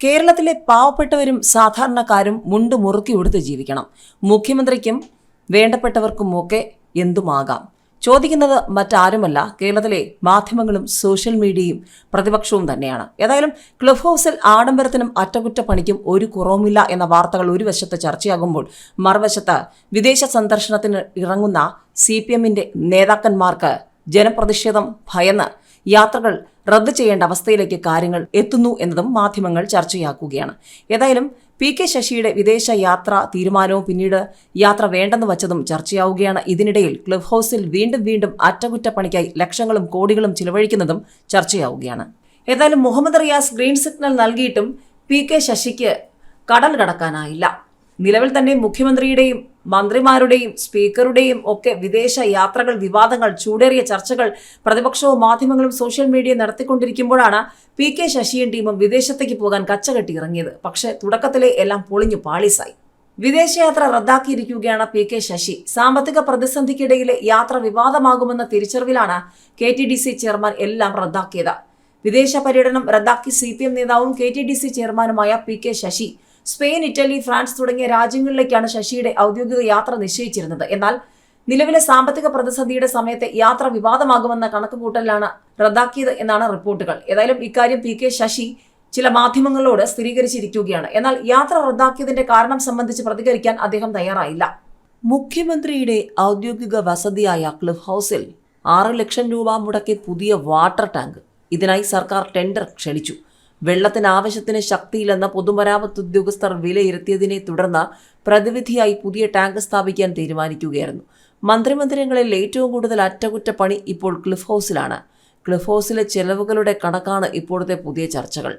കേരളത്തിലെ പാവപ്പെട്ടവരും സാധാരണക്കാരും മുണ്ട് മുറുക്കി ഉടുത്ത് ജീവിക്കണം. മുഖ്യമന്ത്രിക്കും വേണ്ടപ്പെട്ടവർക്കുമൊക്കെ എന്തുമാകാം? ചോദിക്കുന്നത് മറ്റാരുമല്ല കേരളത്തിലെ മാധ്യമങ്ങളും സോഷ്യൽ മീഡിയയും പ്രതിപക്ഷവും തന്നെയാണ്. ഏതായാലും ക്ലബ് ഹൗസിൽ ആഡംബരത്തിനും അറ്റകുറ്റപ്പണിക്കും ഒരു കുറവുമില്ല എന്ന വാർത്തകൾ ഒരു വശത്ത് ചർച്ചയാകുമ്പോൾ മറുവശത്ത് വിദേശ സന്ദർശനത്തിന് ഇറങ്ങുന്ന സി പി എമ്മിന്റെ നേതാക്കന്മാർക്ക് ജനപ്രതിഷേധം ഭയന്ന് യാത്രകൾ റദ്ദ് ചെയ്യേണ്ട അവസ്ഥയിലേക്ക് കാര്യങ്ങൾ എത്തുന്നു എന്നതും മാധ്യമങ്ങൾ ചർച്ചയാക്കുകയാണ്. ഏതായാലും പി കെ ശശിയുടെ വിദേശ യാത്ര തീരുമാനവും പിന്നീട് യാത്ര വേണ്ടെന്ന് വച്ചതും ചർച്ചയാവുകയാണ്. ഇതിനിടയിൽ ക്ലബ് ഹൗസിൽ വീണ്ടും വീണ്ടും അറ്റകുറ്റപ്പണിക്കായി ലക്ഷങ്ങളും കോടികളും ചിലവഴിക്കുന്നതും ചർച്ചയാവുകയാണ്. ഏതായാലും മുഹമ്മദ് റിയാസ് ഗ്രീൻ സിഗ്നൽ നൽകിയിട്ടും പി കെ ശശിക്ക് കടൽ കടക്കാനായില്ല. നിലവിൽ തന്നെ മുഖ്യമന്ത്രിയുടെയും മന്ത്രിമാരുടെയും സ്പീക്കറുടെയും ഒക്കെ വിദേശ യാത്രകൾ വിവാദങ്ങൾ ചൂടേറിയ ചർച്ചകൾ പ്രതിപക്ഷവും മാധ്യമങ്ങളും സോഷ്യൽ മീഡിയ നടത്തിക്കൊണ്ടിരിക്കുമ്പോഴാണ് പി കെ ശശിയും ടീമും വിദേശത്തേക്ക് പോകാൻ കച്ചകെട്ടി ഇറങ്ങിയത്. പക്ഷേ തുടക്കത്തിലെ എല്ലാം പൊളിഞ്ഞു പാളീസായി. വിദേശയാത്ര റദ്ദാക്കിയിരിക്കുകയാണ് പി കെ ശശി. സാമ്പത്തിക പ്രതിസന്ധിക്കിടയിലെ യാത്ര വിവാദമാകുമെന്ന തിരിച്ചറിവിലാണ് K T D C chairman എല്ലാം റദ്ദാക്കിയത്. വിദേശ പര്യടനം റദ്ദാക്കി സി പി എം നേതാവും കെ ടി ഡി സി ചെയർമാനുമായ P K Sasi Spain Italy France തുടങ്ങിയ രാജ്യങ്ങളിലേക്കാണ് ശശിയുടെ ഔദ്യോഗിക യാത്ര നിശ്ചയിച്ചിരുന്നത്. എന്നാൽ നിലവിലെ സാമ്പത്തിക പ്രതിസന്ധിയുടെ സമയത്ത് യാത്ര വിവാദമാകുമെന്ന കണക്കുകൂട്ടലാണ് റദ്ദാക്കിയത് എന്നാണ് റിപ്പോർട്ടുകൾ. ഏതായാലും ഇക്കാര്യം പി കെ ശശി ചില മാധ്യമങ്ങളോട് സ്ഥിരീകരിച്ചിരിക്കുകയാണ്. എന്നാൽ യാത്ര റദ്ദാക്കിയതിന്റെ കാരണം സംബന്ധിച്ച് പ്രതികരിക്കാൻ അദ്ദേഹം തയ്യാറായില്ല. മുഖ്യമന്ത്രിയുടെ ഔദ്യോഗിക വസതിയായ ക്ലിഫ് ഹൗസിൽ ആറ് ലക്ഷം രൂപ മുടക്കി പുതിയ വാട്ടർ ടാങ്ക്. ഇതിനായി സർക്കാർ ടെൻഡർ ക്ഷണിച്ചു. വെള്ളത്തിന് ആവശ്യത്തിന് ശക്തിയില്ലെന്ന പൊതുമരാമത്ത് ഉദ്യോഗസ്ഥർ വിലയിരുത്തിയതിനെ തുടർന്ന് പ്രതിവിധിയായി പുതിയ ടാങ്ക് സ്ഥാപിക്കാൻ തീരുമാനിക്കുകയായിരുന്നു. മന്ത്രിമന്ദിരങ്ങളിൽ ഏറ്റവും കൂടുതൽ അറ്റകുറ്റപ്പണി ഇപ്പോൾ ക്ലിഫ് ഹൗസിലാണ്. ക്ലിഫ് ഹൗസിലെ ചെലവുകളുടെ കണക്കാണ് ഇപ്പോഴത്തെ പുതിയ ചർച്ചകൾ.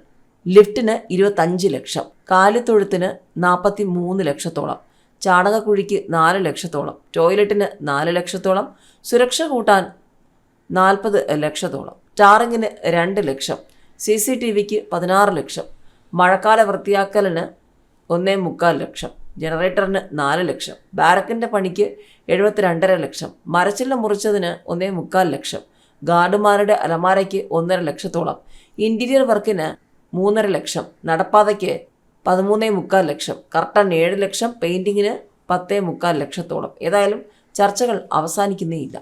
ലിഫ്റ്റിന് ഇരുപത്തഞ്ച് ലക്ഷം കാലിത്തൊഴുത്തിന് നാൽപ്പത്തി മൂന്ന് ലക്ഷത്തോളം ചാണകക്കുഴിക്ക് നാല് ലക്ഷത്തോളം ടോയ്ലറ്റിന് നാല് ലക്ഷത്തോളം സുരക്ഷ കൂട്ടാൻ നാൽപ്പത് ലക്ഷത്തോളം ടാറിങ്ങിന് രണ്ട് ലക്ഷം സി സി ടി വിക്ക് പതിനാറ് ലക്ഷം. മഴക്കാല വൃത്തിയാക്കലിന് ഒന്നേ മുക്കാൽ ലക്ഷം. ജനറേറ്ററിന് നാല് ലക്ഷം. ബാരക്കിന്റെ പണിക്ക് എഴുപത്തിരണ്ടര ലക്ഷം. മരച്ചില്ല മുറിച്ചതിന് ഒന്നേ മുക്കാൽ ലക്ഷം. ഗാർഡുമാരുടെ അലമാരയ്ക്ക് ഒന്നര ലക്ഷത്തോളം. ഇന്റീരിയർ വർക്കിന് മൂന്നര ലക്ഷം. നടപ്പാതയ്ക്ക് പതിമൂന്നേ മുക്കാൽ ലക്ഷം. കർട്ടൻ ഏഴ് ലക്ഷം. പെയിന്റിങ്ങിന് പത്തേ മുക്കാൽ ലക്ഷത്തോളം. ഏതായാലും ചർച്ചകൾ അവസാനിക്കുന്നേയില്ല.